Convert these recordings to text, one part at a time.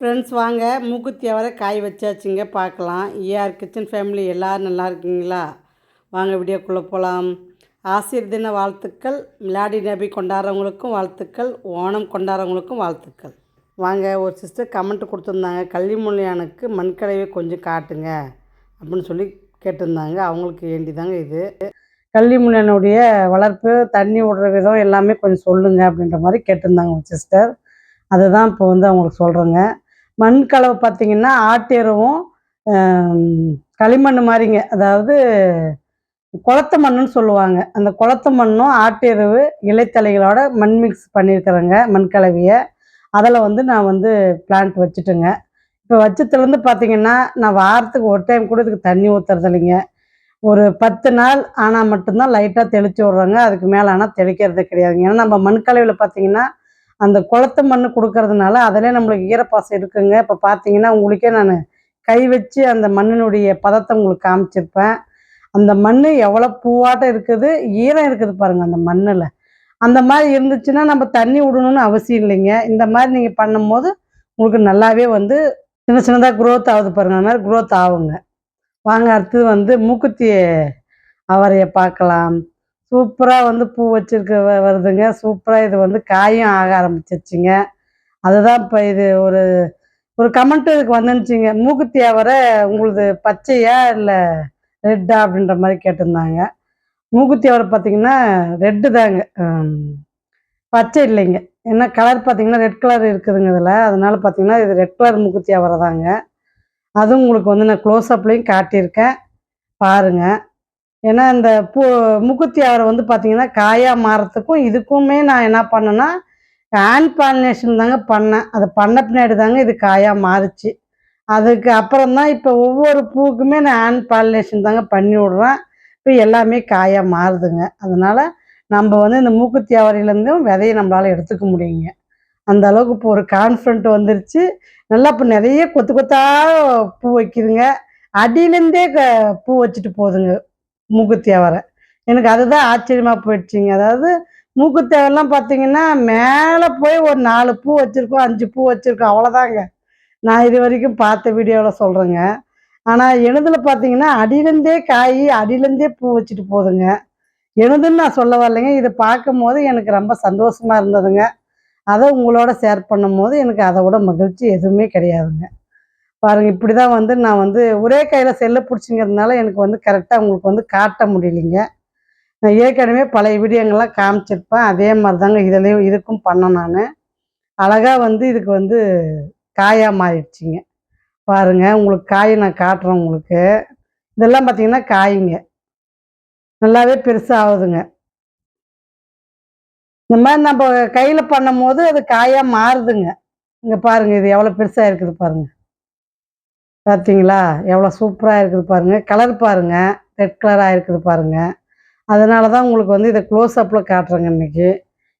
Friends வாங்க. மூக்குத்தி அவரை காய் வச்சாச்சுங்க பார்க்கலாம். ஏஆர் கிச்சன் ஃபேமிலி எல்லோரும் நல்லா இருக்கீங்களா? வாங்க வீடியோக்குள்ளே போகலாம் ஆசிரியர் தின வாழ்த்துக்கள். மிலாடி நபி கொண்டாடுறவங்களுக்கும் வாழ்த்துக்கள். ஓணம் கொண்டாடுறவங்களுக்கும் வாழ்த்துக்கள். வாங்க ஒரு சிஸ்டர் கமெண்ட் கொடுத்துருந்தாங்க. கள்ளிமொழியானுக்கு மண்கலவை கொஞ்சம் காட்டுங்க அப்படின்னு சொல்லி கேட்டிருந்தாங்க. அவங்களுக்கு வேண்டி தாங்க இது கள்ளிமொழியானுடைய வளர்ப்பு தண்ணி விடுற விதம் எல்லாமே கொஞ்சம் சொல்லுங்கள் அப்படின்ற மாதிரி கேட்டிருந்தாங்க ஒரு சிஸ்டர் அதுதான் இப்போ வந்து அவங்களுக்கு சொல்கிறேங்க மண் கலவை பார்த்திங்கன்னா ஆட்டெருவும் களிமண் மாதிரிங்க. அதாவது குளத்த மண்ணுன்னு சொல்லுவாங்க. அந்த குளத்த மண்ணும் ஆட்டெருவு இலைத்தலைகளோட மண் மிக்ஸ் பண்ணியிருக்கிறேங்க மண் கலவையை அதில் வந்து நான் வந்து பிளான்ட் வச்சுட்டேங்க. இப்போ வச்சதுலேருந்து பார்த்தீங்கன்னா நான் வாரத்துக்கு ஒரு டைம் கூட இதுக்கு தண்ணி ஊற்றுறது இல்லைங்க ஒரு பத்து நாள் ஆனால் மட்டும்தான் லைட்டாக தெளித்து விட்றாங்க. அதுக்கு மேலே ஆனால் தெளிக்கிறது கிடையாதுங்க. ஏன்னா நம்ம மண் கலவையில் பார்த்தீங்கன்னா அந்த குளத்து மண் கொடுக்கறதுனால அதிலே நம்மளுக்கு ஈரப்பாசம் இருக்குங்க. இப்போ பார்த்தீங்கன்னா உங்களுக்கே நான் கை வச்சு அந்த மண்ணினுடைய பதத்தை உங்களுக்கு காமிச்சிருப்பேன். அந்த மண் எவ்வளோ பூவாட்டம் இருக்குது ஈரம் இருக்குது பாருங்கள் அந்த மண்ணில். அந்த மாதிரி இருந்துச்சுன்னா நம்ம தண்ணி விடணும்னு அவசியம் இல்லைங்க. இந்த மாதிரி நீங்கள் பண்ணும்போது உங்களுக்கு நல்லாவே வந்து சின்ன சின்னதாக குரோத் ஆகுது பாருங்கள் அந்த மாதிரி குரோத் ஆகுங்க. வாங்க அடுத்தது வந்து மூக்குத்தி அவரையை பார்க்கலாம். சூப்பராக வந்து பூ வச்சுருக்க வருதுங்க. சூப்பராக இது வந்து காயும் ஆக ஆரம்பிச்சிருச்சுங்க. அதுதான் இப்போ இது ஒரு ஒரு கமெண்ட் இதுக்கு வந்துருச்சுங்க மூக்குத்தி அவரை உங்களுது பச்சையா இல்லை ரெட்டா அப்படின்ற மாதிரி கேட்டிருந்தாங்க. மூக்குத்தி அவரை பார்த்தீங்கன்னா ரெட்டு தாங்க. பச்சை இல்லைங்க. ஏன்னா கலர் பார்த்தீங்கன்னா ரெட் கலர் இருக்குதுங்க இதில். அதனால பார்த்தீங்கன்னா இது ரெட் கலர் மூக்குத்தி அவரை தாங்க அதுவும் உங்களுக்கு வந்து நான் க்ளோஸ்அப்லேயும் காட்டியிருக்கேன். பாருங்கள் ஏன்னா இந்த பூ முக்குத்தி அவரை வந்து பார்த்தீங்கன்னா காயாக மாறத்துக்கும் இதுக்குமே நான் என்ன பண்ணேன்னா ஹேண்ட் பாலினேஷன் தாங்க பண்ணேன். அதை பண்ண பின்னாடி தாங்க இது காயாக மாறுச்சு. அதுக்கு அப்புறம் தான் இப்போ ஒவ்வொரு பூவுக்குமே நான் ஹேண்ட் பாலினேஷன் தாங்க பண்ணி விட்றேன். இப்போ எல்லாமே காயாக மாறுதுங்க. அதனால் நம்ம வந்து இந்த மூக்குத்தி அவரையிலேருந்தும் விதையை நம்மளால் எடுத்துக்க முடியுங்க. அந்த அளவுக்கு இப்போ ஒரு கான்ஃபிடென்ட் வந்துருச்சு. நல்லா இப்போ நிறைய கொத்து கொத்தாக பூ வைக்குதுங்க. அடியிலேருந்தே பூ வச்சுட்டு போகுதுங்க மூக்குத்தேவரை எனக்கு அதுதான் ஆச்சரியமாக போயிடுச்சுங்க. அதாவது மூக்குத்தேவரெலாம் பார்த்தீங்கன்னா மேலே போய் ஒரு நாலு பூ வச்சுருக்கோம் அஞ்சு பூ வச்சுருக்கோம் அவ்வளோதாங்க. நான் இது வரைக்கும் பார்த்த வீடியோவில் சொல்கிறேங்க ஆனால் எனதில் பார்த்தீங்கன்னா அடியிலேருந்தே காய் அடியிலேருந்தே பூ வச்சுட்டு போகுதுங்க எனதுன்னு நான் சொல்ல வரலைங்க. இதை பார்க்கும் போது எனக்கு ரொம்ப சந்தோஷமாக இருந்ததுங்க. அதை உங்களோட ஷேர் பண்ணும் போது எனக்கு அதை விட மகிழ்ச்சி எதுவுமே கிடையாதுங்க. பாருங்கள் இப்படி தான் வந்து நான் வந்து ஒரே கையில் செல்லை பிடிச்சிங்கிறதுனால எனக்கு வந்து கரெக்டாக உங்களுக்கு வந்து காட்ட முடியலைங்க. நான் ஏற்கனவே பழைய வீடியோங்கள்லாம் காமிச்சிருப்பேன். அதே மாதிரி தாங்க இதுலேயும் இதுக்கும் பண்ணேன் நான். அழகாக வந்து இதுக்கு வந்து காயாக மாறிடுச்சிங்க. பாருங்கள் உங்களுக்கு காய் நான் காட்டுறேன் உங்களுக்கு. இதெல்லாம் பார்த்தீங்கன்னா காய்ங்க. நல்லாவே பெருசாக ஆகுதுங்க. இந்த மாதிரி நம்ம கையில் பண்ணும் போது அது காயாக மாறுதுங்க. இங்கே பாருங்கள் இது எவ்வளோ பெருசாக இருக்குது பாருங்கள் பார்த்தீங்களா எவ்வளோ சூப்பராக இருக்குது பாருங்கள் கலர் பாருங்கள் ரெட் கலராக இருக்குது பாருங்கள் அதனால தான் உங்களுக்கு வந்து இதை க்ளோஸ் அப்பில் காட்டுறேங்க இன்றைக்கி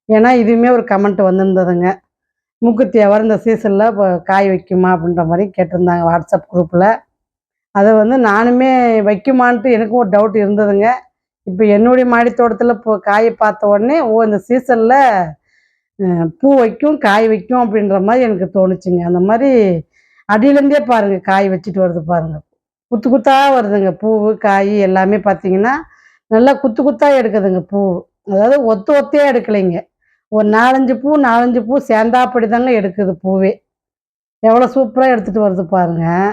ஏன்னா இதுவுமே ஒரு கமெண்ட் வந்திருந்ததுங்க. மூக்குத்தி அவர் இந்த சீசனில் இப்போ காய் வைக்குமா அப்படின்ற மாதிரி கேட்டிருந்தாங்க வாட்ஸ்அப் குரூப்பில் அதை வந்து நானுமே வைக்குமான்ட்டு எனக்கும் ஒரு டவுட் இருந்ததுங்க. இப்போ என்னுடைய மாடித்தோட்டத்தில் இப்போ காயை பார்த்த உடனே ஓ இந்த சீசனில் பூ வைக்கும் காய் வைக்கும் அப்படின்ற மாதிரி எனக்கு தோணுச்சுங்க. அந்த மாதிரி அடியிலேருந்தே பாருங்கள் காய் வச்சுட்டு வருது பாருங்கள் குத்து குத்தாக வருதுங்க பூ காய் எல்லாமே பார்த்தீங்கன்னா நல்லா குத்து குத்தாக எடுக்குதுங்க பூ. அதாவது ஒத்து ஒத்தே எடுக்கலைங்க. ஒரு நாலஞ்சு பூ நாலஞ்சு பூ சேர்ந்தாப்படி தாங்க எடுக்குது பூவே. எவ்வளோ சூப்பராக எடுத்துகிட்டு வருது பாருங்கள்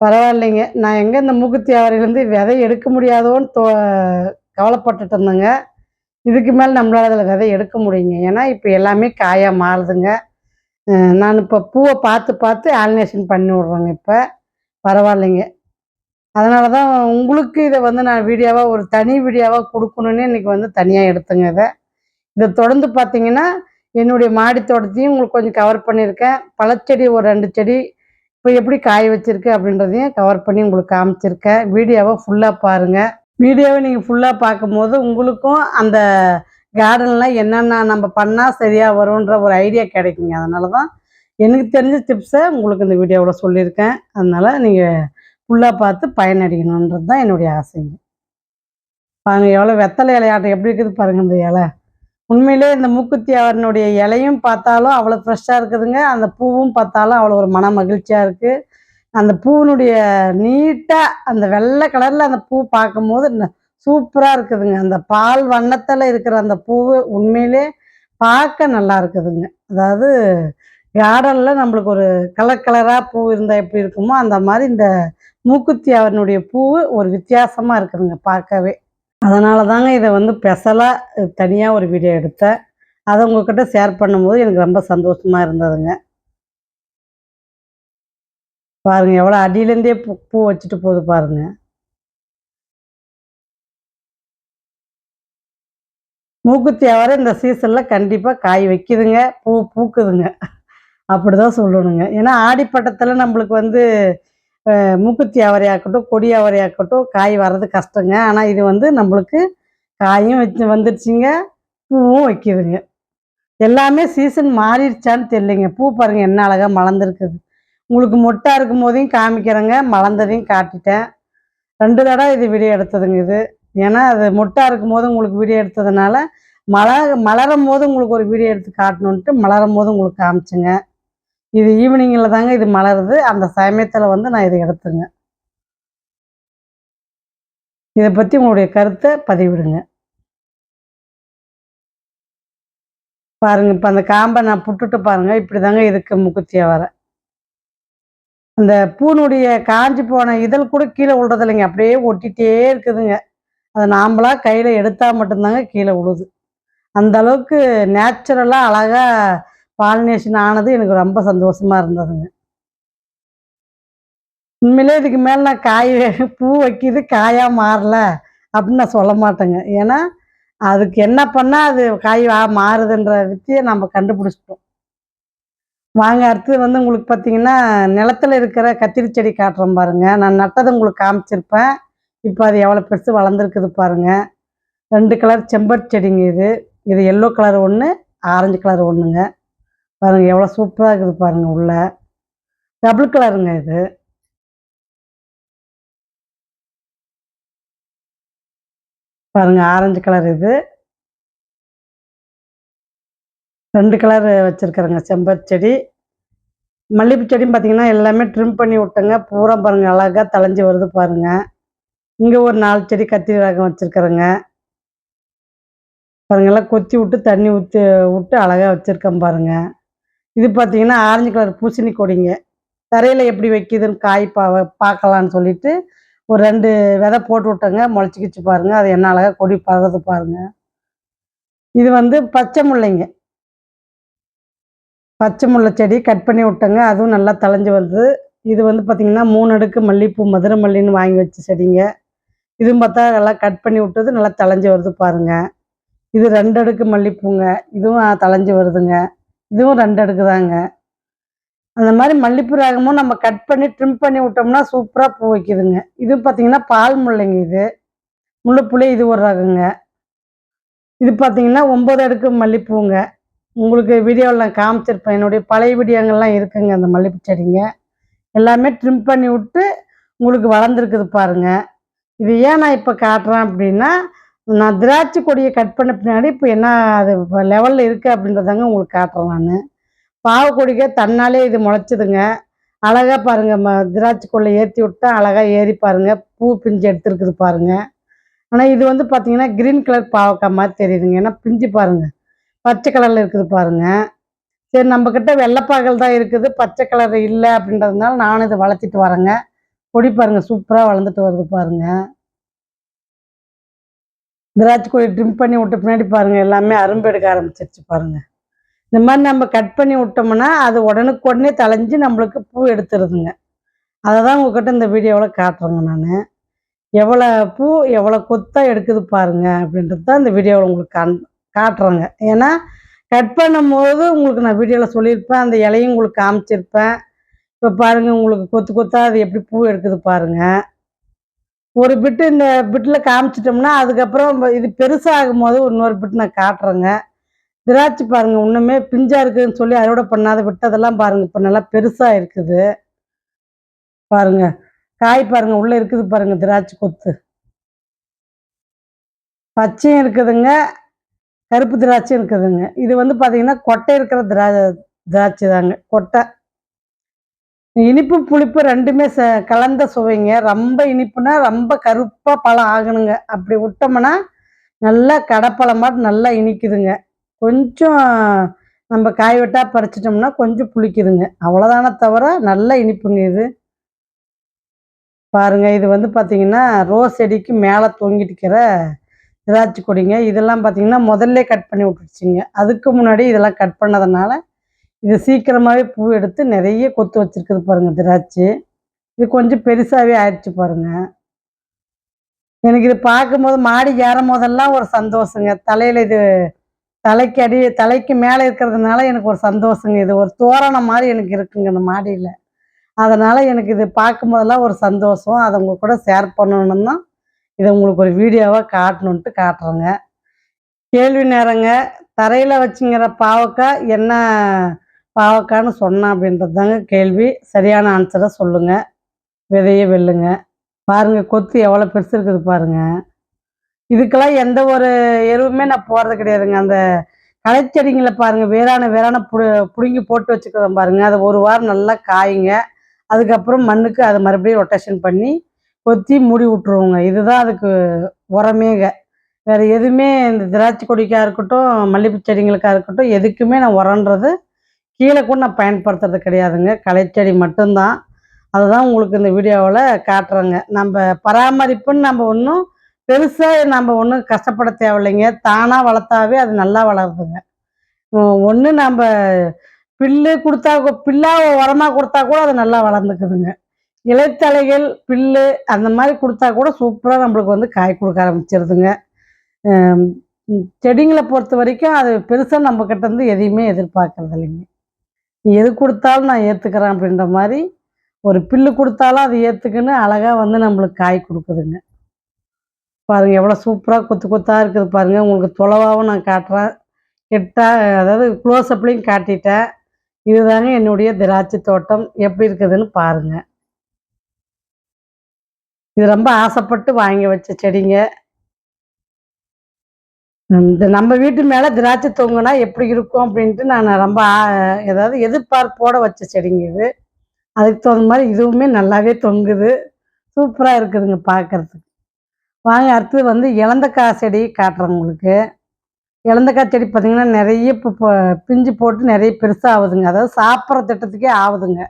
பரவாயில்லைங்க. நான் எங்கே இந்த மூக்குத்தி ஆவரையிலேருந்து விதை எடுக்க முடியாதோன்னு தோ கவலைப்பட்டுட்டு இருந்தேங்க. இதுக்கு மேலே நம்மளால் அதில் விதை எடுக்க முடியுங்க. ஏன்னா இப்போ எல்லாமே காயாக மாறுதுங்க. நான் இப்போ பூவை பார்த்து பார்த்து ஆலினேஷன் பண்ணி விட்றேங்க இப்போ. பரவாயில்லைங்க. அதனால தான் உங்களுக்கு இதை வந்து நான் வீடியோவாக ஒரு தனி வீடியோவாக கொடுக்கணுன்னு இன்றைக்கி வந்து தனியாக எடுத்துங்க இதை. இதை தொடர்ந்து பார்த்தீங்கன்னா என்னுடைய மாடி தோட்டத்தையும் உங்களுக்கு கொஞ்சம் கவர் பண்ணியிருக்கேன். பழச்செடி ஒரு ரெண்டு செடி இப்போ எப்படி காய வச்சுருக்கு அப்படின்றதையும் கவர் பண்ணி உங்களுக்கு காமிச்சிருக்கேன். வீடியோவை ஃபுல்லாக பாருங்கள் வீடியோவை நீங்கள் ஃபுல்லாக பார்க்கும்போது உங்களுக்கும் அந்த கார்டன்லாம் என்னென்ன நம்ம பண்ணால் சரியாக வரும்ன்ற ஒரு ஐடியா கிடைக்குங்க. அதனால தான் எனக்கு தெரிஞ்ச டிப்ஸை உங்களுக்கு இந்த வீடியோவில் சொல்லியிருக்கேன். அதனால் நீங்கள் ஃபுல்லாக பார்த்து பயனடையணுன்றது தான் என்னுடைய ஆசைங்க. பாருங்க எவ்வளோ வெத்தலை இலையாட்டம் எப்படி இருக்குது பாருங்கள் இந்த இலை. உண்மையிலே இந்த மூக்குத்தி அவரனுடைய இலையும் பார்த்தாலும் அவ்வளோ ஃப்ரெஷ்ஷாக இருக்குதுங்க. அந்த பூவும் பார்த்தாலும் அவ்வளோ ஒரு மன மகிழ்ச்சியாக இருக்குது அந்த பூவினுடைய நீட்டாக அந்த வெள்ளை கலரில் அந்த பூ பார்க்கும்போது சூப்பராக இருக்குதுங்க. அந்த பால் வண்ணத்தில் இருக்கிற அந்த பூவு உண்மையிலே பார்க்க நல்லா இருக்குதுங்க. அதாவது கார்டனில் நம்மளுக்கு ஒரு கலர் கலராக பூ இருந்தால் எப்படி இருக்குமோ அந்த மாதிரி இந்த மூக்குத்தி அவனுடைய பூவு ஒரு வித்தியாசமாக இருக்குதுங்க பார்க்கவே. அதனால தாங்க இதை வந்து ஸ்பெஷலாக தனியாக ஒரு வீடியோ எடுத்தேன். அதை உங்ககிட்ட ஷேர் பண்ணும்போது எனக்கு ரொம்ப சந்தோஷமாக இருந்ததுங்க. பாருங்க எவ்வளோ அடியிலேருந்தே பூ பூ வச்சுட்டு போகுது பாருங்க. மூக்குத்தி அவரை இந்த சீசனில் கண்டிப்பாக காய் வைக்குதுங்க. பூ பூக்குதுங்க. அப்படிதான் சொல்லணுங்க. ஏன்னா ஆடிப்பட்டத்தில் நம்மளுக்கு வந்து மூக்குத்தி அவரையாக்கட்டும் கொடி அவரையாக்கட்டும் காய் வர்றது கஷ்டங்க. ஆனால் இது வந்து நம்மளுக்கு காயும் வச்சு வந்துடுச்சுங்க பூவும் வைக்குதுங்க. எல்லாமே சீசன் மாறிடுச்சான்னு தெரியலைங்க. பூ பாருங்க என்ன அழகா மலர்ந்துருக்குது. உங்களுக்கு மொட்டா இருக்கும் போதையும் காமிக்கிறேங்க. மலர்ந்ததையும் காட்டிட்டேன். ரெண்டு தடவை இது வீடியோ எடுத்ததுங்க இது. ஏன்னா அது மொட்டா இருக்கும் போது உங்களுக்கு வீடியோ எடுத்ததுனால மலர் மலரும் போது உங்களுக்கு ஒரு வீடியோ எடுத்து காட்டணுன்ட்டு மலரும் போது உங்களுக்கு காமிச்சுங்க. இது ஈவினிங்கில் தாங்க இது மலருது. அந்த சமயத்தில் வந்து நான் இதை எடுத்துங்க இதை பற்றி உங்களுடைய கருத்தை பதிவிடுங்க. பாருங்க இப்போ அந்த காம்பை நான் புட்டுட்டு பாருங்க. இப்படி தாங்க இருக்கு முக்குத்தியாக வர. அந்த பூனுடைய காஞ்சி போன இதழ் கூட கீழே விழுறதில்லைங்க. அப்படியே ஒட்டிகிட்டே இருக்குதுங்க. அதை நாம்பளா கையில் எடுத்தால் மட்டும்தாங்க கீழே விழுது அந்த அளவுக்கு நேச்சுரலாக அழகாக பாலினேஷன் ஆனது எனக்கு ரொம்ப சந்தோஷமாக இருந்ததுங்க. உண்மையிலே இதுக்கு மேலே நான் காய் பூ வைக்கிது காயாக மாறல அப்படின்னு நான் சொல்ல மாட்டேங்க. ஏன்னா அதுக்கு என்ன பண்ணால் அது காய் வா- மாறுதுன்ற வித்தியை நம்ம கண்டுபிடிச்சிட்டோம். வாங்க அடுத்து வந்து உங்களுக்கு பார்த்தீங்கன்னா நிலத்துல இருக்கிற கத்திரி செடி காட்டுறேன் பாருங்க. நான் நட்டதை உங்களுக்கு காமிச்சிருப்பேன். இப்போ அது எவ்வளோ பெருசு வளர்ந்துருக்குது பாருங்க. ரெண்டு கலர் செம்பட் செடிங்க இது. இது எல்லோ கலர் ஒன்று ஆரஞ்சு கலர் ஒன்றுங்க பாருங்க எவ்வளோ சூப்பராக இருக்குது பாருங்கள் உள்ள. டபுள் கலருங்க இது. பாருங்க ஆரஞ்சு கலர் இது. ரெண்டு கலர் வச்சுருக்குறேங்க செம்பருத்தி செடி. மல்லிகைப்பூ செடியும் பார்த்தீங்கன்னா எல்லாமே ட்ரிம் பண்ணி விட்டேங்க. பூரா பாருங்கள் அழகாக தலைஞ்சி வருது பாருங்க. இங்கே ஒரு நாலு செடி கத்திரி ரகம் வச்சுருக்குறேங்க. பாருங்கள்லாம் கொத்தி விட்டு தண்ணி ஊற்றி விட்டு அழகாக வச்சுருக்கேன் பாருங்க. இது பார்த்தீங்கன்னா ஆரஞ்சு கலர் பூசணி கொடிங்க. தரையில் எப்படி வைக்கிதுன்னு காய் பா பார்க்கலான்னு சொல்லிட்டு ஒரு ரெண்டு விதை போட்டு விட்டேங்க. முளைச்சிக்கிச்சு பாருங்க. அது என்ன அழகாக கொடி பறகுது பாருங்க. இது வந்து பச்சை முல்லைங்க. பச்சை முல்லை செடி கட் பண்ணி விட்டேங்க. அதுவும் நல்லா தளைஞ்சு வந்தது. இது வந்து பார்த்திங்கன்னா மூணு அடுக்கு மல்லிகைப்பூ மதுரை மல்லின்னு வாங்கி வச்ச செடிங்க. இதுவும் பார்த்தா நல்லா கட் பண்ணி விட்டது நல்லா தலைஞ்சு வருது பாருங்க. இது ரெண்டு அடுக்கு மல்லிகைப்பூங்க இதுவும் தலைஞ்சு வருதுங்க. இதுவும் ரெண்டு அடுக்கு தாங்க. அந்த மாதிரி மல்லிப்பூ ராகமும் நம்ம கட் பண்ணி ட்ரிம் பண்ணி விட்டோம்னா சூப்பராக பூ வைக்குதுங்க. இது பார்த்தீங்கன்னா பால் முல்லைங்க இது. முல்லைப்பூலே இது ஒரு ரகங்க. இது பார்த்தீங்கன்னா ஒம்பது அடுக்கு மல்லிப்பூங்க. உங்களுக்கு வீடியோவில் நான் காமிச்சிருப்பேன். என்னுடைய பழைய வீடியோங்கள்லாம் இருக்குங்க அந்த மல்லிப்பூ செடிங்க. எல்லாமே ட்ரிம் பண்ணி விட்டு உங்களுக்கு வளர்ந்துருக்குது பாருங்க. இது ஏன் நான் இப்போ காட்டுறேன் அப்படின்னா நான் திராட்சை கொடியை கட் பண்ண பின்னாடி இப்போ என்ன அது லெவலில் இருக்குது அப்படின்றதாங்க உங்களுக்கு காட்டுறேன் நான். பாவக்கொடிக்க தன்னாலே இது முளைச்சிதுங்க. அழகாக பாருங்க ம திராட்சை கொடியில் ஏற்றி விட்டா அழகாக ஏறி பாருங்க. பூ பிஞ்சு எடுத்துருக்குது பாருங்கள் ஆனால் இது வந்து பார்த்தீங்கன்னா கிரீன் கலர் பாவக்காய் மாதிரி தெரியுதுங்க. ஏன்னா பிஞ்சு பாருங்க. பச்சை கலரில் இருக்குது பாருங்க. சரி நம்ம வெள்ளைப்பாகல் தான் இருக்குது. பச்சை கலர் இல்லை அப்படின்றதுனால நானும் இதை வளர்த்திட்டு வரேங்க. கொடி பாருங்க சூப்பராக வளர்ந்துட்டு வருது பாருங்க. திராட்சை கொடி ட்ரிம் பண்ணி விட்ட பின்னாடி பாருங்க எல்லாமே அரும்பு எடுக்க ஆரம்பிச்சிருச்சு பாருங்க. இந்த மாதிரி நம்ம கட் பண்ணி விட்டோம்னா அது உடனுக்கு உடனே தலைஞ்சு நம்மளுக்கு பூ எடுத்துருதுங்க. அதை தான் உங்ககிட்ட இந்த வீடியோவில் காட்டுறேங்க நான். எவ்வளோ பூ எவ்வளோ கொத்தாக எடுக்குது பாருங்க அப்படின்றது தான் இந்த வீடியோவில் உங்களுக்கு காண் காட்டுறேங்க. ஏன்னா கட் பண்ணும்போது உங்களுக்கு நான் வீடியோவில் சொல்லியிருப்பேன் அந்த இலையும் உங்களுக்கு காமிச்சிருப்பேன். இப்போ பாருங்கள் உங்களுக்கு கொத்து கொத்தா அது எப்படி பூ எடுக்குது பாருங்க. ஒரு பிட்டு இந்த பிட்டில் காமிச்சிட்டோம்னா அதுக்கப்புறம் இது பெருசாகும் போது இன்னொரு பிட்டு நான் காட்டுறேங்க. திராட்சை பாருங்க இன்னுமே பிஞ்சாக இருக்குதுன்னு சொல்லி அறுவடை பண்ணாத விட்டதெல்லாம் பாருங்கள் இப்போ நல்லா பெருசாக இருக்குது. பாருங்க காய் பாருங்கள் உள்ளே இருக்குது பாருங்கள் திராட்சை கொத்து. பச்சையும் இருக்குதுங்க கருப்பு திராட்சையும் இருக்குதுங்க. இது வந்து பார்த்தீங்கன்னா கொட்டை இருக்கிற திரா திராட்சை தாங்க கொட்டை. இனிப்பு புளிப்பு ரெண்டுமே ச கலந்த சுவைங்க. ரொம்ப இனிப்புனா ரொம்ப கருப்பாக பழம் ஆகணுங்க. அப்படி விட்டோம்னா நல்லா கடைப்பழமாட்டு நல்லா இனிக்குதுங்க. கொஞ்சம் நம்ம காய் வெட்டா பறிச்சிட்டோம்னா கொஞ்சம் புளிக்குதுங்க. அவ்வளோதானே தவிர நல்லா இனிப்புங்க இது. பாருங்க இது வந்து பார்த்தீங்கன்னா ரோஸ் செடிக்கு மேலே தொங்கிட்டு இருக்கிற திராட்சை கொடிங்க. இதெல்லாம் பார்த்தீங்கன்னா முதல்ல கட் பண்ணி விட்டுருச்சுங்க. அதுக்கு முன்னாடி இதெல்லாம் கட் பண்ணதுனால இது சீக்கிரமாகவே பூ எடுத்து நிறைய கொத்து வச்சிருக்குது பாருங்கள் திராட்சை. இது கொஞ்சம் பெருசாகவே ஆயிடுச்சு பாருங்க. எனக்கு இது பார்க்கும்போது மாடி ஏறும் போதெல்லாம் ஒரு சந்தோஷங்க. தலையில் இது தலைக்கு அடி தலைக்கு மேலே இருக்கிறதுனால எனக்கு ஒரு சந்தோஷங்க. இது ஒரு தோரணம் மாதிரி எனக்கு இருக்குங்க இந்த மாடியில். அதனால் எனக்கு இது பார்க்கும் போதெல்லாம் ஒரு சந்தோஷம். அதை உங்க கூட ஷேர் பண்ணணும்னு தான் இதை உங்களுக்கு ஒரு வீடியோவாக காட்டணுன்ட்டு காட்டுறேங்க. கேள்வி நேரங்க. தரையில் வச்சுங்கிற பாவக்காய் என்ன பாவக்கான்னு சொன்னேன் அப்படின்றது தாங்க கேள்வி. சரியான ஆன்சரை சொல்லுங்கள் விதைய வெல்லுங்க. பாருங்க கொத்து எவ்வளோ பெருசு இருக்குது பாருங்க. இதுக்கெல்லாம் எந்த ஒரு எருவுமே நான் போகிறது கிடையாதுங்க. அந்த களைச்செடிங்களை பாருங்க வேறான வேறான புடு பிடுங்கி போட்டு வச்சுக்கிறோம் பாருங்க. அது ஒரு வாரம் நல்லா காயுங்க. அதுக்கப்புறம் மண்ணுக்கு அதை மறுபடியும் ரொட்டேஷன் பண்ணி கொத்தி மூடி விட்ருவோங்க இதுதான் அதுக்கு உரமேங்க. வேறு எதுவுமே இந்த திராட்சை கொடிக்காக இருக்கட்டும் மல்லிகைப்பூ செடிங்களுக்காக இருக்கட்டும் எதுக்குமே நான் உரன்றது கீழே கூட நான் பயன்படுத்துறது கிடையாதுங்க. களைச்செடி மட்டும்தான். அதுதான் உங்களுக்கு இந்த வீடியோவில் காட்டுறேங்க. நம்ம பராமரிப்புன்னு நம்ம ஒன்றும் பெருசாக நம்ம ஒன்றும் கஷ்டப்பட தேவையில்லைங்க. தானாக வளர்த்தாவே அது நல்லா வளருதுங்க. ஒன்று நம்ம பில்லு கொடுத்தா பில்லாக உரமாக கொடுத்தா கூட அது நல்லா வளர்ந்துக்குதுங்க. இலைத்தலைகள் பில்லு அந்த மாதிரி கொடுத்தா கூட சூப்பராக நம்மளுக்கு வந்து காய் கொடுக்க ஆரம்பிச்சிருதுங்க. செடிங்களை பொறுத்த வரைக்கும் அது பெருசாக நம்ம கிட்ட இருந்து எதையுமே எதிர்பார்க்கறது இல்லைங்க எது கொடுத்தாலும் நான் ஏற்றுக்கிறேன் அப்படின்ற மாதிரி ஒரு பில்லு கொடுத்தாலும் அது ஏற்றுக்குன்னு அழகாக வந்து நம்மளுக்கு காய் கொடுக்குதுங்க. பாருங்கள் எவ்வளோ சூப்பராக கொத்து கொத்தாக இருக்குது பாருங்கள் உங்களுக்கு தொலைவாகவும் நான் காட்டுறேன். கிட்டா அதாவது க்ளோஸ் அப்லையும் காட்டிட்டேன். இதுதாங்க என்னுடைய திராட்சை தோட்டம். எப்படி இருக்குதுன்னு பாருங்க. இது ரொம்ப ஆசைப்பட்டு வாங்கி வச்ச செடிங்க. இந்த நம்ம வீட்டு மேலே திராட்சை தொங்குனா எப்படி இருக்கும் அப்படின்ட்டு நான் ரொம்ப ஏதாவது எதிர்பார்ப்போட வச்ச செடிங்க இது. அதுக்கு தகுந்த மாதிரி இதுவுமே நல்லாவே தொங்குது. சூப்பராக இருக்குதுங்க பார்க்கறதுக்கு வாங்க அடுத்தது வந்து இலந்தக்காய் செடி காட்டுறேன் உங்களுக்கு. இலந்தக்காய் செடி பார்த்தீங்கன்னா நிறைய இப்போ பிஞ்சு போட்டு நிறைய பெருசாக ஆகுதுங்க. அதாவது சாப்பிட்ற திட்டத்துக்கே ஆகுதுங்க.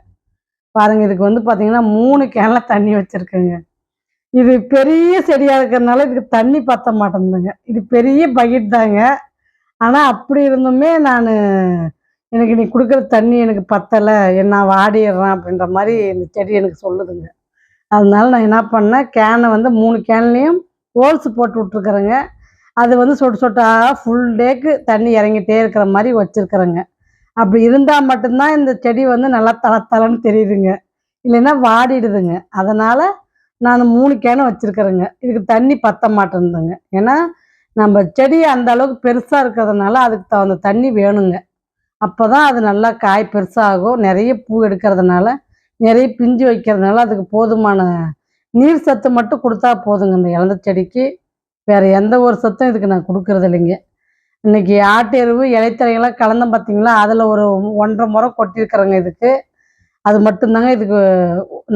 பாருங்கள் இதுக்கு வந்து பார்த்தீங்கன்னா மூணு கேனில் தண்ணி வச்சுருக்குங்க. இது பெரிய செடியாக இருக்கிறதுனால இதுக்கு தண்ணி பத்த மாட்டேங்குதுங்க. இது பெரிய பக்கெட் தாங்க. ஆனால் அப்படி இருந்துமே நான் எனக்கு நீ கொடுக்குற தண்ணி எனக்கு பத்தலை நான் வாடிடுறேன் அப்படின்ற மாதிரி இந்த செடி எனக்கு சொல்லுதுங்க. அதனால நான் என்ன பண்ணேன் கேனை வந்து மூணு கேன்லேயும் ஹோல்ஸ் போட்டு விட்ருக்குறேங்க அது வந்து சொட்டு சொட்டாக ஃபுல் டேக்கு தண்ணி இறங்கிட்டே இருக்கிற மாதிரி வச்சுருக்குறேங்க. அப்படி இருந்தால் மட்டும்தான் இந்த செடி வந்து நல்லா தள தெரியுதுங்க. இல்லைன்னா வாடிடுதுங்க. அதனால் நான் மூணு கேனை வச்சுருக்குறேங்க. இதுக்கு தண்ணி பத்த மாட்டேன்துங்க. ஏன்னா நம்ம செடி அந்த அளவுக்கு பெருசாக இருக்கிறதுனால அதுக்கு தகுந்த தண்ணி வேணுங்க. அப்போ தான் அது நல்லா காய் பெருசாகும். நிறைய பூ எடுக்கிறதுனால நிறைய பிஞ்சு வைக்கிறதுனால அதுக்கு போதுமான நீர் சத்து மட்டும் கொடுத்தா போதுங்க இந்த இழந்த செடிக்கு. வேறு எந்த ஒரு சத்தும் இதுக்கு நான் கொடுக்கறது இல்லைங்க. இன்னைக்கு ஆட்டு எருவு இலைத்தலைகள்லாம் கலந்தோம் பார்த்தீங்களா அதில் ஒரு ஒன்றரை முறை கொட்டியிருக்கிறேங்க இதுக்கு. அது மட்டும்தாங்க இதுக்கு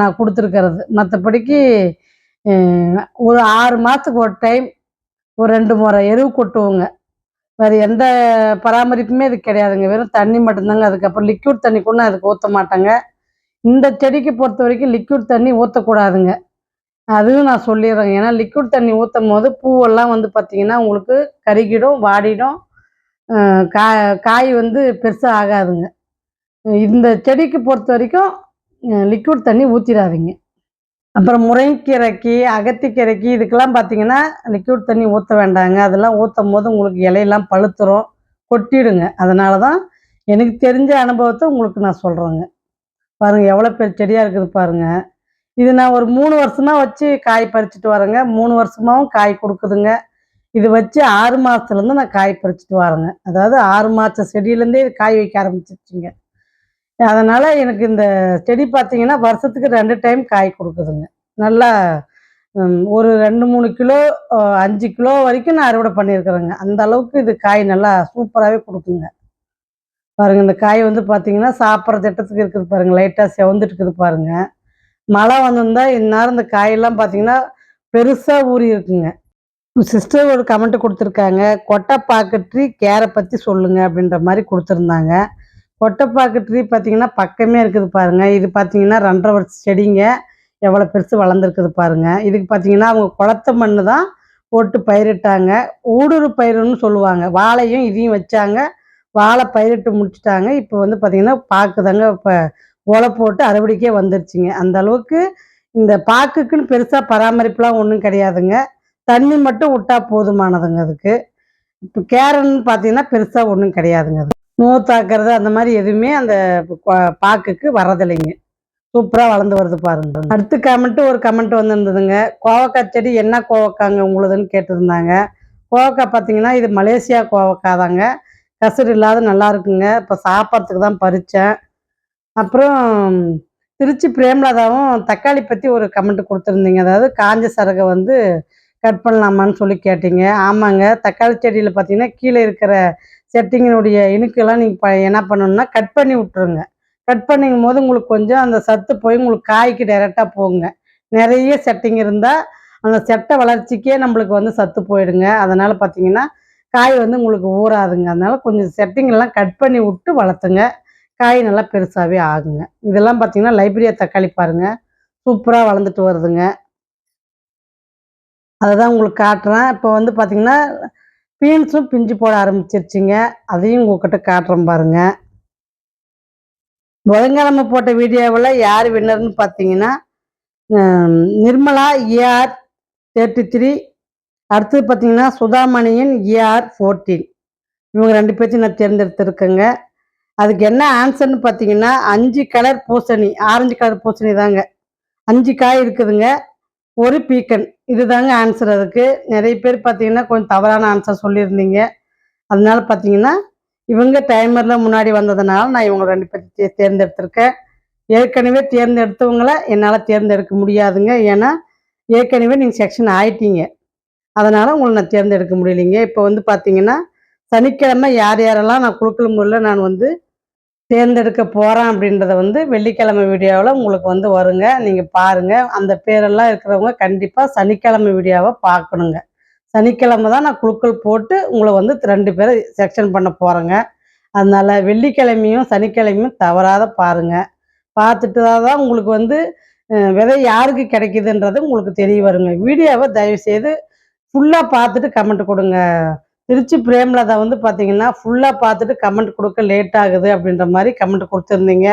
நான் கொடுத்துருக்கிறது. மற்றபடிக்கு ஒரு ஆறு மாதத்துக்கு ஒரு டைம் ஒரு ரெண்டு முறை எருவு கொட்டுவோங்க. வேறு எந்த பராமரிப்புமே அது கிடையாதுங்க. வெறும் தண்ணி மட்டும்தாங்க. அதுக்கப்புறம் லிக்யூட் தண்ணி கூட நான் அதுக்கு ஊற்ற மாட்டேங்க. இந்த செடிக்கு பொறுத்த வரைக்கும் லிக்யூட் தண்ணி ஊற்றக்கூடாதுங்க அதுவும் நான் சொல்லிடுறேங்க. ஏன்னா லிக்விட் தண்ணி ஊற்றும் போது பூவெல்லாம் வந்து பார்த்தீங்கன்னா உங்களுக்கு கருகிடும் வாடிடும். கா காய் வந்து பெருசாக ஆகாதுங்க. இந்த செடிக்கு பொறுத்த வரைக்கும் லிக்விட் தண்ணி ஊற்றிடாதீங்க அப்புறம் முருங்கைக்கீரைக்கு அகத்திக்கீரைக்கு இதுக்கெல்லாம் பார்த்தீங்கன்னா லிக்விட் தண்ணி ஊற்ற வேண்டாங்க. அதெல்லாம் ஊற்றும் போது உங்களுக்கு இலையெல்லாம் பழுத்துரும். கொட்டிடுங்க. அதனால தான் எனக்கு தெரிஞ்ச அனுபவத்தை உங்களுக்கு நான் சொல்கிறேங்க பாருங்கள் எவ்வளோ பெரிய செடியாக இருக்குது பாருங்கள் இது நான் ஒரு மூணு வருஷமாக வச்சு காய் பறிச்சுட்டு வரேங்க. மூணு வருஷமாகவும் காய் கொடுக்குதுங்க. இது வச்சு ஆறு மாதத்துலேருந்து நான் காய் பறிச்சிட்டு வரேங்க. அதாவது ஆறு மாத செடியிலேருந்தே இது காய் வைக்க ஆரம்பிச்சிருச்சுங்க. அதனால் எனக்கு இந்த செடி பார்த்தீங்கன்னா வருஷத்துக்கு ரெண்டு டைம் காய் கொடுக்குதுங்க. நல்லா ஒரு ரெண்டு மூணு கிலோ அஞ்சு கிலோ வரைக்கும் நான் அறுவடை பண்ணியிருக்கிறேங்க. அந்த அளவுக்கு இது காய் நல்லா சூப்பராகவே கொடுக்குங்க. பாருங்க இந்த காய் வந்து பார்த்தீங்கன்னா சாப்பிட்ற திட்டத்துக்கு இருக்குது பாருங்க. லைட்டாக செவந்துட்டு இருக்குது பாருங்க. மழை வந்திருந்தா இந்நேரம் இந்த காயெல்லாம் பார்த்தீங்கன்னா பெருசாக ஊறி இருக்குங்க. சிஸ்டர் ஒரு கமெண்ட் கொடுத்துருக்காங்க. கொட்டை ட்ரீ கேரை பற்றி சொல்லுங்க அப்படின்ற மாதிரி கொடுத்துருந்தாங்க. கொட்டைப்பாக்கு ட்ரீ பார்த்தீங்கன்னா பக்கமே இருக்குது பாருங்கள் இது பார்த்தீங்கன்னா ரெண்டரை வருஷம் செடிங்க. எவ்வளோ பெருசு வளர்ந்துருக்குது பாருங்க. இதுக்கு பார்த்தீங்கன்னா அவங்க குளத்த மண்ணு தான் போட்டு பயிரிட்டாங்க. ஊடுரு பயிருன்னு சொல்லுவாங்க. வாழையும் இதையும் வச்சாங்க. வாழை பயிரிட்டு முடிச்சிட்டாங்க. இப்போ வந்து பார்த்தீங்கன்னா பாக்கு தாங்க இப்போ ஒலை போட்டு அறுவடைக்கே வந்துருச்சுங்க. அந்த அளவுக்கு இந்த பாக்குக்குன்னு பெருசாக பராமரிப்புலாம் ஒன்றும் கிடையாதுங்க. தண்ணி மட்டும் விட்டா போதுமானதுங்க அதுக்கு. இப்போ கேரன்னு பார்த்தீங்கன்னா பெருசாக ஒன்றும் கிடையாதுங்க அது நோவு தாக்குறது அந்த மாதிரி எதுவுமே அந்த பாக்குக்கு வர்றதில்லைங்க. சூப்பராக வளர்ந்து வருது பாருங்க. அடுத்து கமெண்ட் ஒரு கமெண்ட் வந்திருந்ததுங்க. கோவக்காய் செடி என்ன கோவக்காங்க உங்களுதுன்னு கேட்டிருந்தாங்க. கோவக்காய் பார்த்தீங்கன்னா இது மலேசியா கோவக்காய் தாங்க. கசடு இல்லாத நல்லா இருக்குங்க. இப்போ சாப்பிட்றதுக்கு தான் பறித்தேன் அப்புறம் திருச்சி பிரேமலதாவும் தக்காளி பற்றி ஒரு கமெண்ட் கொடுத்துருந்தீங்க. அதாவது காஞ்ச சரகை வந்து கட் பண்ணலாமான்னு சொல்லி கேட்டீங்க. ஆமாங்க. தக்காளி செடியில் பார்த்தீங்கன்னா கீழே இருக்கிற செட்டிங்கினுடைய இணுக்கெல்லாம் நீங்கள் ப என்ன பண்ணணும்னா கட் பண்ணி விட்ருங்க கட் பண்ணிக்கும் போது உங்களுக்கு கொஞ்சம் அந்த சத்து போய் உங்களுக்கு காய்க்கு டைரெக்டாக போகுங்க. நிறைய செட்டிங் இருந்தால் அந்த செட்டை வளர்ச்சிக்கே நம்மளுக்கு வந்து சத்து போயிடுங்க. அதனால் பார்த்தீங்கன்னா காய் வந்து உங்களுக்கு ஊறாதுங்க. அதனால் கொஞ்சம் செட்டிங்கெல்லாம் கட் பண்ணி விட்டு வளர்த்துங்க. காய் நல்லா பெருசாகவே ஆகுங்க. இதெல்லாம் பார்த்தீங்கன்னா லைப்ரரியா தக்காளி பாருங்க. சூப்பராக வளர்ந்துட்டு வருதுங்க. அதை தான் உங்களுக்கு காட்டுறேன். இப்போ வந்து பார்த்தீங்கன்னா பீன்ஸும் பிஞ்சு போட ஆரம்பிச்சிருச்சுங்க. அதையும் உங்ககிட்ட காட்டுறேன் பாருங்க. புதன்கிழமை போட்ட வீடியோவில் யார் வின்னர்னு பார்த்தீங்கன்னா நிர்மலா ஏஆர் தேர்ட்டி த்ரீ அடுத்தது பார்த்தீங்கன்னா சுதாமணியன் ஏஆர் ஃபோர்டீன் இவங்க ரெண்டு பேர்த்தையும் நான் தேர்ந்தெடுத்துருக்கேங்க. அதுக்கு என்ன ஆன்சர்னு பார்த்தீங்கன்னா அஞ்சு கலர் பூசணி ஆரஞ்சு கலர் பூசணி தாங்க. அஞ்சு காய் இருக்குதுங்க. ஒரு பீக்கன் இதுதாங்க ஆன்சர் அதுக்கு. நிறைய பேர் பார்த்தீங்கன்னா கொஞ்சம் தவறான ஆன்சர் சொல்லியிருந்தீங்க. அதனால பார்த்தீங்கன்னா இவங்க டைமரில் முன்னாடி வந்ததுனால நான் இவங்க ரெண்டு பேர்த்தையும் தேர்ந்தெடுத்திருக்கேன். ஏற்கனவே தேர்ந்தெடுத்தவங்களை என்னால் தேர்ந்தெடுக்க முடியாதுங்க. ஏன்னா ஏற்கனவே நீங்கள் செக்ஷன் ஆயிட்டீங்க. அதனால் உங்களை நான் தேர்ந்தெடுக்க முடியலைங்க. இப்போ வந்து பார்த்தீங்கன்னா சனிக்கிழமை யார் யாரெல்லாம் நான் குழுக்கள் முறையில் நான் வந்து தேர்ந்தெடுக்க போகிறேன் அப்படின்றத வந்து வெள்ளிக்கிழமை வீடியோவில் உங்களுக்கு வந்து வருங்க. நீங்கள் பாருங்கள் அந்த பேரெல்லாம் இருக்கிறவங்க கண்டிப்பாக சனிக்கிழமை வீடியோவை பார்க்கணுங்க. சனிக்கிழமை தான் நான் குழுக்கள் போட்டு உங்களை வந்து ரெண்டு பேரை செக்ஷன் பண்ண போகிறேங்க அதனால் வெள்ளிக்கிழமையும் சனிக்கிழமையும் தவறாத பாருங்கள் பார்த்துட்டு தான் உங்களுக்கு வந்து விதை யாருக்கு கிடைக்குதுன்றது உங்களுக்கு தெரிய வருங்க. வீடியோவை தயவுசெய்து ஃபுல்லாக பார்த்துட்டு கமெண்ட் கொடுங்க. திருச்சி பிரேமலதா வந்து பார்த்தீங்கன்னா ஃபுல்லாக பார்த்துட்டு கமெண்ட் கொடுக்க லேட் ஆகுது அப்படின்ற மாதிரி கமெண்ட் கொடுத்துருந்தீங்க.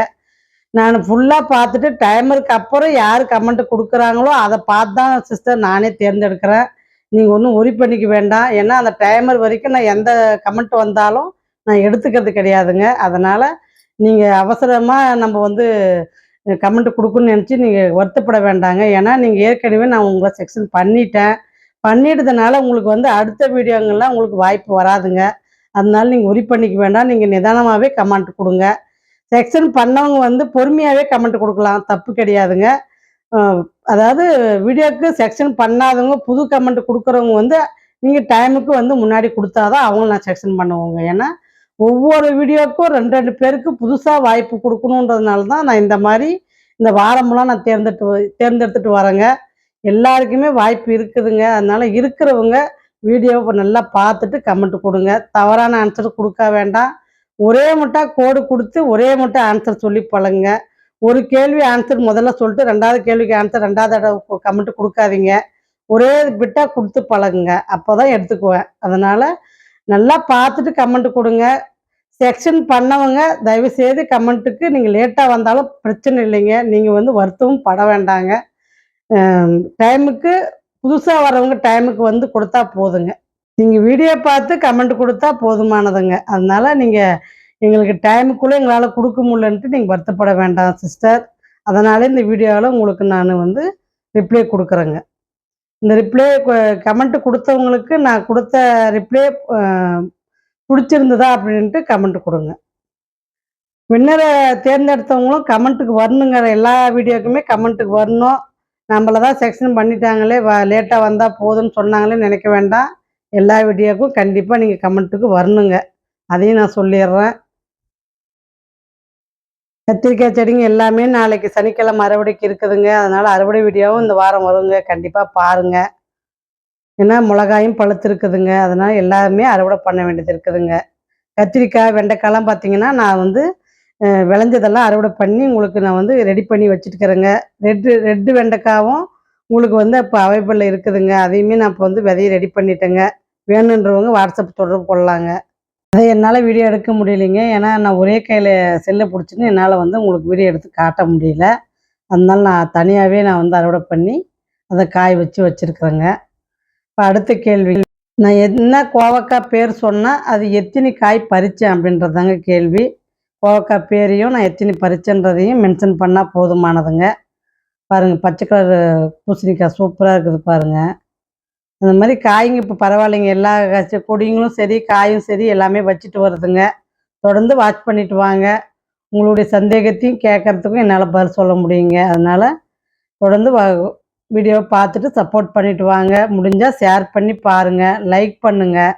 நான் ஃபுல்லாக பார்த்துட்டு டைமருக்கு அப்புறம் யார் கமெண்ட் கொடுக்குறாங்களோ அதை பார்த்து தான் சிஸ்டர் நானே தேர்ந்தெடுக்கிறேன். நீங்கள் ஒன்றும் ஒரி பண்ணிக்க வேண்டாம். ஏன்னா அந்த டைமர் வரைக்கும் நான் எந்த கமெண்ட் வந்தாலும் நான் எடுத்துக்கிறது கிடையாதுங்க. அதனால் நீங்கள் அவசரமாக நம்ம வந்து கமெண்ட் கொடுக்குன்னு நினச்சி நீங்கள் வருத்தப்பட வேண்டாங்க. ஏன்னா நீங்கள் ஏற்கனவே நான் உங்களை செக்ஷன் பண்ணிட்டேன். பண்ணிடுறதுனால உங்களுக்கு வந்து அடுத்த வீடியோங்கள்லாம் உங்களுக்கு வாய்ப்பு வராதுங்க. அதனால நீங்கள் உரி பண்ணிக்க வேண்டாம். நீங்கள் நிதானமாகவே கமெண்ட் கொடுங்க. செக்ஷன் பண்ணவங்க வந்து பொறுமையாகவே கமெண்ட் கொடுக்கலாம். தப்பு கிடையாதுங்க. அதாவது வீடியோக்கு செக்ஷன் பண்ணாதவங்க புது கமெண்ட் கொடுக்குறவங்க வந்து நீங்கள் டைமுக்கு வந்து முன்னாடி கொடுத்தாதான் அவங்க நான் செக்ஷன் பண்ணுவோங்க. ஏன்னா ஒவ்வொரு வீடியோக்கும் ரெண்டு ரெண்டு பேருக்கு புதுசாக வாய்ப்பு கொடுக்கணுன்றதுனால தான் நான் இந்த மாதிரி இந்த வாரமெல்லாம் நான் தேர்ந்தெடுத்து தேர்ந்தெடுத்துட்டு வரேங்க. எல்லாருக்குமே வாய்ப்பு இருக்குதுங்க. அதனால இருக்கிறவங்க வீடியோவை நல்லா பார்த்துட்டு கமெண்ட் கொடுங்க. தவறான ஆன்சர் கொடுக்க வேண்டாம். ஒரே முட்டா கோடு கொடுத்து ஒரே முட்டை ஆன்சர் சொல்லி பழகுங்க. ஒரு கேள்வி ஆன்சர் முதல்ல சொல்லிட்டு ரெண்டாவது கேள்விக்கு ஆன்சர் ரெண்டாவது தடவை கமெண்ட் கொடுக்காதீங்க. ஒரே பிட்டா கொடுத்து பழகுங்க. அப்போ தான் எடுத்துக்குவேன். அதனால நல்லா பார்த்துட்டு கமெண்ட் கொடுங்க. செக்ஷன் பண்ணவங்க தயவு செய்து கமெண்ட்டுக்கு நீங்கள் லேட்டாக வந்தாலும் பிரச்சனை இல்லைங்க. நீங்கள் வந்து வருத்தமும் பட வேண்டாங்க. டைமுக்கு புதுசாக வரவங்க டைமுக்கு வந்து கொடுத்தா போதுங்க. நீங்கள் வீடியோ பார்த்து கமெண்ட் கொடுத்தா போதுமானதுங்க. அதனால் நீங்கள் எங்களுக்கு டைமுக்குள்ளே எங்களால் கொடுக்க முடியலன்ட்டு நீங்கள் வருத்தப்பட வேண்டாம் சிஸ்டர் அதனால் இந்த வீடியோவில் உங்களுக்கு நான் வந்து ரிப்ளை கொடுக்குறேங்க. இந்த ரிப்ளை கமெண்ட் கொடுத்தவங்களுக்கு நான் கொடுத்த ரிப்ளை பிடிச்சிருந்ததா அப்படின்ட்டு கமெண்ட் கொடுங்க. வின்னரை தேர்ந்தெடுத்தவங்களும் கமெண்ட்டுக்கு வரணுங்கிற எல்லா வீடியோக்குமே கமெண்ட்டுக்கு வரணும். நம்மளை தான் செக்ஷன் பண்ணிட்டாங்களே வ லேட்டாக வந்தால் போதும்னு சொன்னாங்களே நினைக்க வேண்டாம். எல்லா வீடியோக்கும் கண்டிப்பாக நீங்கள் கமெண்ட்டுக்கு வரணுங்க. அதையும் நான் சொல்லிடுறேன். கத்திரிக்காய் செடிங்க எல்லாமே நாளைக்கு சனிக்கிழமை அறுவடைக்கு இருக்குதுங்க. அதனால் அறுவடை வீடியோவும் இந்த வாரம் வருங்க. கண்டிப்பாக பாருங்கள் ஏன்னா மிளகாயும் பழுத்து இருக்குதுங்க அதனால் எல்லாமே அறுவடை பண்ண வேண்டியது இருக்குதுங்க. கத்திரிக்காய் வெண்டைக்காயெலாம் பார்த்தீங்கன்னா நான் வந்து விளைஞ்சதெல்லாம் அறுவடை பண்ணி உங்களுக்கு நான் வந்து ரெடி பண்ணி வச்சுட்டுக்கிறேங்க. ரெட்டு ரெட்டு வெண்டைக்காவும் உங்களுக்கு வந்து இப்போ அவைபிளில் இருக்குதுங்க. அதையுமே நான் இப்போ வந்து விதையை ரெடி பண்ணிட்டேங்க. வேணுன்றவங்க வாட்ஸ்அப் தொடர்பு கொள்ளலாங்க. அதை என்னால் வீடியோ எடுக்க முடியலைங்க. ஏன்னா நான் ஒரே கையில் செல்லை பிடிச்சின்னு என்னால் வந்து உங்களுக்கு வீடியோ எடுத்து காட்ட முடியல. அதனால நான் தனியாகவே நான் வந்து அறுவடை பண்ணி அதை காய வச்சு வச்சுருக்குறேங்க. இப்போ அடுத்த கேள்வி. நான் என்ன கோவக்காய் பேர் சொன்னால் அது எத்தனை காய் பறித்தேன் அப்படின்றதாங்க கேள்வி. கோவக்காய் பேரையும் நான் எத்தனை பறிச்சன்றதையும் மென்ஷன் பண்ணால் போதுமானதுங்க. பாருங்கள் பச்சை கலர் பூசணிக்காய் சூப்பராக இருக்குது பாருங்கள் அந்த மாதிரி காய்ங்க இப்போ பரவாயில்லைங்க. எல்லா கச்ச- கொடிங்களும் சரி காயும் சரி எல்லாமே வச்சுட்டு வருதுங்க. தொடர்ந்து வாட்ச் பண்ணிட்டு வாங்க. உங்களுடைய சந்தேகத்தையும் கேட்கறதுக்கும் என்னால் பதில் சொல்ல முடியுங்க. அதனால் தொடர்ந்து வீடியோவை பார்த்துட்டு சப்போர்ட் பண்ணிட்டு வாங்க. முடிஞ்சால் ஷேர் பண்ணி பாருங்கள் லைக் பண்ணுங்கள்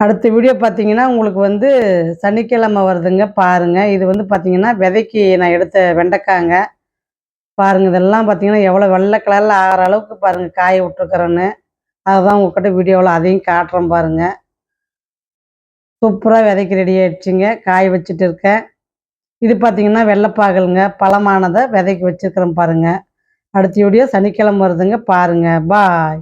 அடுத்த வீடியோ பார்த்தீங்கன்னா உங்களுக்கு வந்து சனிக்கிழமை வருதுங்க பாருங்கள் இது வந்து பார்த்தீங்கன்னா விதைக்கு நான் எடுத்த வெண்டைக்காங்க. பாருங்கள் இதெல்லாம் பார்த்தீங்கன்னா எவ்வளோ வெள்ளை கலரில் ஆகிற அளவுக்கு பாருங்கள் காய விட்ருக்குறேன்னு அதுதான் உங்கள்கிட்ட வீடியோவில் அதையும் காட்டுறேன் பாருங்கள் சூப்பராக விதைக்கு ரெடி ஆகிடுச்சிங்க காய வச்சுட்டு இருக்கேன். இது பார்த்தீங்கன்னா வெள்ளைப்பாகலுங்க பழமானதை விதைக்கு வச்சுருக்கிறேன் பாருங்கள் அடுத்த வீடியோ சனிக்கிழமை வருதுங்க பாருங்கள் பாய்